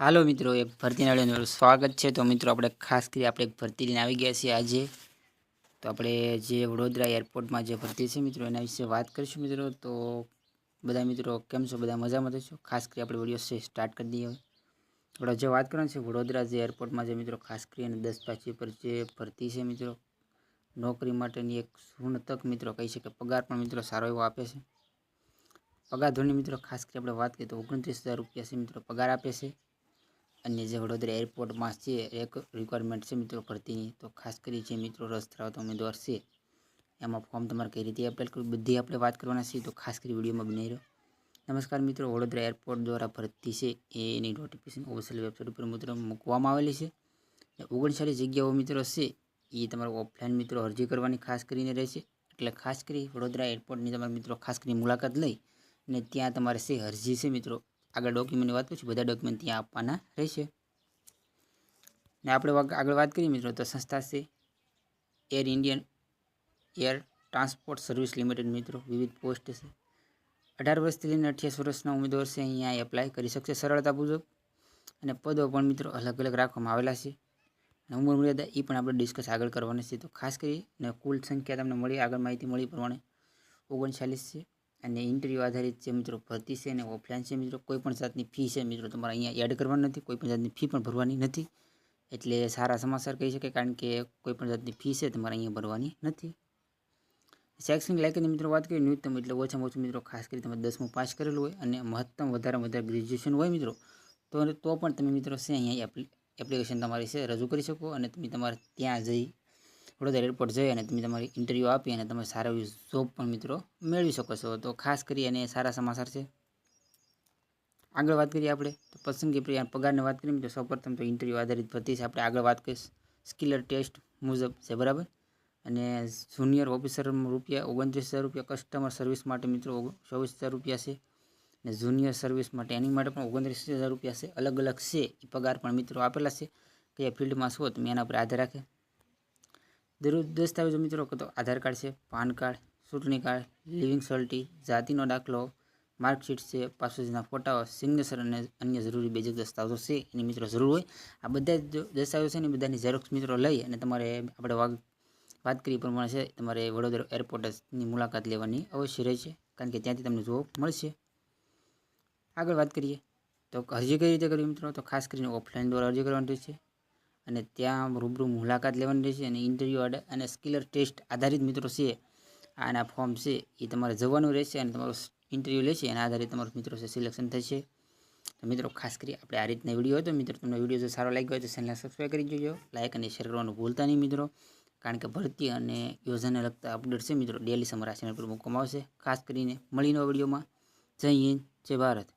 હાલો મિત્રો, એક ભરતીના વિડીયોનું સ્વાગત છે. તો મિત્રો, આપણે ખાસ કરી આપણે એક ભરતી લઈને આવી ગયા છીએ આજે. તો આપણે જે વડોદરા એરપોર્ટમાં જે ભરતી છે મિત્રો, એના વિશે વાત કરીશું મિત્રો. તો બધા મિત્રો, કેમ છો? બધા મજામાં થશો ખાસ કરી આપણે વીડિયો સ્ટાર્ટ કરી દઈએ આપણે જે વાત કરવાની છે, વડોદરા જે એરપોર્ટમાં જે મિત્રો, ખાસ કરીને દસ પાછી પર જે ભરતી છે મિત્રો, નોકરી માટેની એક સુવર્ણ તક મિત્રો કહી શકે, પગાર પણ મિત્રો સારો એવો આપે છે. પગાર ધોરણની મિત્રો, ખાસ કરી આપણે વાત કરીએ તો ઓગણત્રીસ હજાર રૂપિયા છે મિત્રો પગાર આપે છે. અને જે વડોદરા એરપોર્ટમાં છે, એક રિક્વાયરમેન્ટ છે મિત્રો ભરતીની. તો ખાસ કરી જે મિત્રો રસ ધરાવતા ઉમેદવાર છે, એમાં ફોર્મ તમારે કઈ રીતે એપ્લાય કરવું, બધી આપણે વાત કરવાના છીએ. તો ખાસ કરી વિડીયોમાં બનાવી રહ્યો નમસ્કાર મિત્રો, વડોદરા એરપોર્ટ દ્વારા ભરતી છે એની નોટિફિકેશન ઓફિશિયલ વેબસાઇટ ઉપર મિત્રો મૂકવામાં આવેલી છે. ઓગણચાલીસ જગ્યાઓ મિત્રો છે, એ તમારે ઓફલાઈન મિત્રો અરજી કરવાની ખાસ કરીને રહેશે. એટલે ખાસ કરી વડોદરા એરપોર્ટની તમારા મિત્રો ખાસ કરી મુલાકાત લઈ અને ત્યાં તમારે છે અરજી છે મિત્રો આગળ ડોક્યુમેન્ટની વાત કરીશું, બધા ડોક્યુમેન્ટ ત્યાં આપવાના રહેશે. ને આપણે આગળ વાત કરીએ મિત્રો, તો સંસ્થા છે air Indian air transport service limited મિત્રો, વિવિધ પોસ્ટ છે. અઢાર વર્ષથી લઈને અઠ્યાસ વર્ષના ઉમેદવાર છે, અહીંયા એપ્લાય કરી શકશે સરળતાપૂર્વક. અને પદો પણ મિત્રો અલગ અલગ રાખવામાં આવેલા છે. અને ઉંમર મર્યાદા એ પણ આપણે ડિસ્કસ આગળ કરવાની છે. તો ખાસ કરીને કુલ સંખ્યા તમને મળી, આગળ માહિતી મળી પ્રમાણે ઓગણચાલીસ છે. અને ઇન્ટરવ્યૂ આધારિત છે મિત્રો ભરતી છે અને ઓફલાઈન છે મિત્રો, કોઈ પણ જાતની ફી છે મિત્રો તમારે અહીંયા એડ કરવાની નથી, કોઈ પણ જાતની ફી પણ ભરવાની નથી. એટલે સારા સમાચાર કહી શકાય કારણ કે કોઈ પણ જાતની ફી છે તમારે અહીંયા ભરવાની નથી. શૈક્ષણિક લાયકાતની મિત્રો વાત કરીએ, ન્યૂનતમ એટલે ઓછામાં ઓછું મિત્રો ખાસ કરી તમે દસમું પાસ કરેલું હોય અને મહત્તમ વધારેમાં વધારે ગ્રેજ્યુએશન હોય મિત્રો, તો તો પણ તમે મિત્રો છે અહીંયા એપ્લિકેશન તમારી છે, રજૂ કરી શકો અને તમે તમારે ત્યાં જઈ વડોદરા એરપોર્ટ જઈ અને તમે તમારી ઇન્ટરવ્યૂ આપી અને તમે સારા એવી જોબ પણ મિત્રો મેળવી શકો છો. તો ખાસ કરી અને સારા સમાચાર છે. આગળ વાત કરીએ આપણે. તો પસંદગી પગારની વાત કરીએ તો સૌપ્રથમ તો ઇન્ટરવ્યૂ આધારિત ભરતી છે. આપણે આગળ વાત કરીશ. સ્કિલર ટેસ્ટ મુજબ છે, બરાબર? અને જુનિયર ઓફિસર રૂપિયા ઓગણત્રીસ હજાર રૂપિયા કસ્ટમર સર્વિસ માટે મિત્રો ચોવીસ હજાર રૂપિયા છે. અને જુનિયર સર્વિસ માટે એની માટે પણ ઓગણત્રીસ હજાર રૂપિયા છે. અલગ અલગ છે. એ પગાર પણ મિત્રો આપેલા છે. કયા ફિલ્ડમાં છો તમે એના પર આધાર રાખે. દરરોજ દસ્તાવેજો મિત્રો તો આધાર કાર્ડ છે, પાન કાર્ડ, ચૂંટણી કાર્ડ, લિવિંગ સર્ટી જાતિનો દાખલો, માર્કશીટ છે પાસપોર્ટના ફોટાઓ, સિગ્નેચર અને અન્ય જરૂરી બેઝિક દસ્તાવેજો છે, એની મિત્રો જરૂર હોય. આ બધા દસ્તાવેજો છે ને બધાની ઝેરોક્ષ મિત્રો લઈ અને તમારે આપણે વાત કરી પ્રમાણે છે, તમારે વડોદરા એરપોર્ટની મુલાકાત લેવાની અવશ્ય રહેશે કારણ કે ત્યાંથી તમને જોબ મળશે. આગળ વાત કરીએ. તો અરજી કઈ રીતે કરવી મિત્રો? તો ખાસ કરીને ઓફલાઈન દ્વારા અરજી કરવાની રહેશે. અને ત્યાં રૂબરૂ મુલાકાત લેવાની રહેશે અને ઇન્ટરવ્યૂ અને સ્કિલર ટેસ્ટ આધારિત મિત્રો છે. આના ફોર્મ છે, એ તમારે જવાનું રહેશે અને તમારું ઇન્ટરવ્યૂ લેશે એના આધારે તમારું મિત્રો છે સિલેક્શન થશે. તો મિત્રો, ખાસ કરી આપણે આ રીતના વીડિયો હતો. મિત્રો, તમને વીડિયો જો સારો લાગ્યો હોય તો ચેનલને સબસ્ક્રાઈબ કરી જોજો લાઇક અને શેર કરવાનું ભૂલતા નહીં મિત્રો. કારણ કે ભરતી અને યોજનાને લગતા અપડેટ છે મિત્રો. ડેલી સમર આ ચેનલ પર મૂકવામાં આવશે. ખાસ કરીને મળીને વિડીયોમાં જય હિન્દ, જય ભારત.